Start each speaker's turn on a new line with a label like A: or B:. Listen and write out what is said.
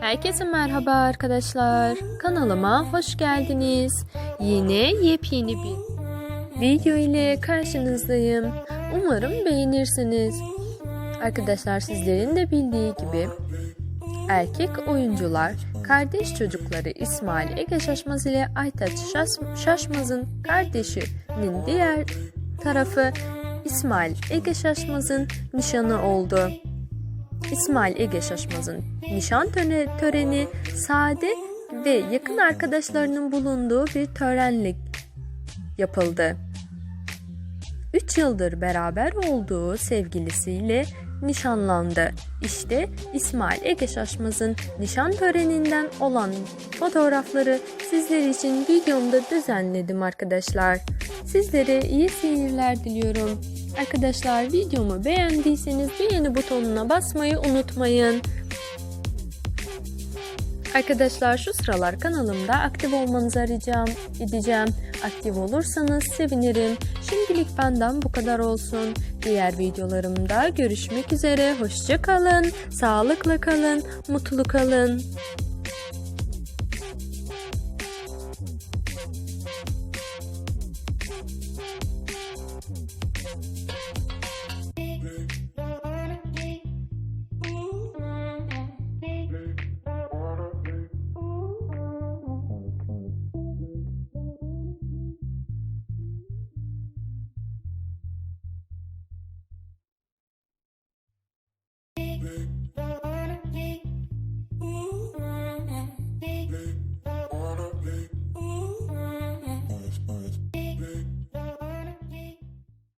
A: Herkese merhaba arkadaşlar. Kanalıma hoş geldiniz. Yine yepyeni bir video ile karşınızdayım. Umarım beğenirsiniz. Arkadaşlar sizlerin de bildiği gibi erkek oyuncular kardeş çocukları İsmail Ege Şaşmaz ile Aytaç Şaş- Şaşmaz'ın kardeşinin diğer tarafı İsmail Ege Şaşmaz'ın nişanı oldu. İsmail Ege Şaşmaz'ın nişan töre- töreni sade ve yakın arkadaşlarının bulunduğu bir törenle yapıldı. 3 yıldır beraber olduğu sevgilisiyle nişanlandı. İşte İsmail Ege Şaşmaz'ın nişan töreninden olan fotoğrafları sizler için videomda düzenledim arkadaşlar. Sizlere iyi seyirler diliyorum. Arkadaşlar videomu beğendiyseniz beğeni butonuna basmayı unutmayın. Arkadaşlar şu sıralar kanalımda aktif olmanıza ricam edeceğim. Aktif olursanız sevinirim. Şimdilik benden bu kadar olsun. Diğer videolarımda görüşmek üzere. Hoşça kalın, sağlıkla kalın, mutlu kalın. Thank you. Thank you.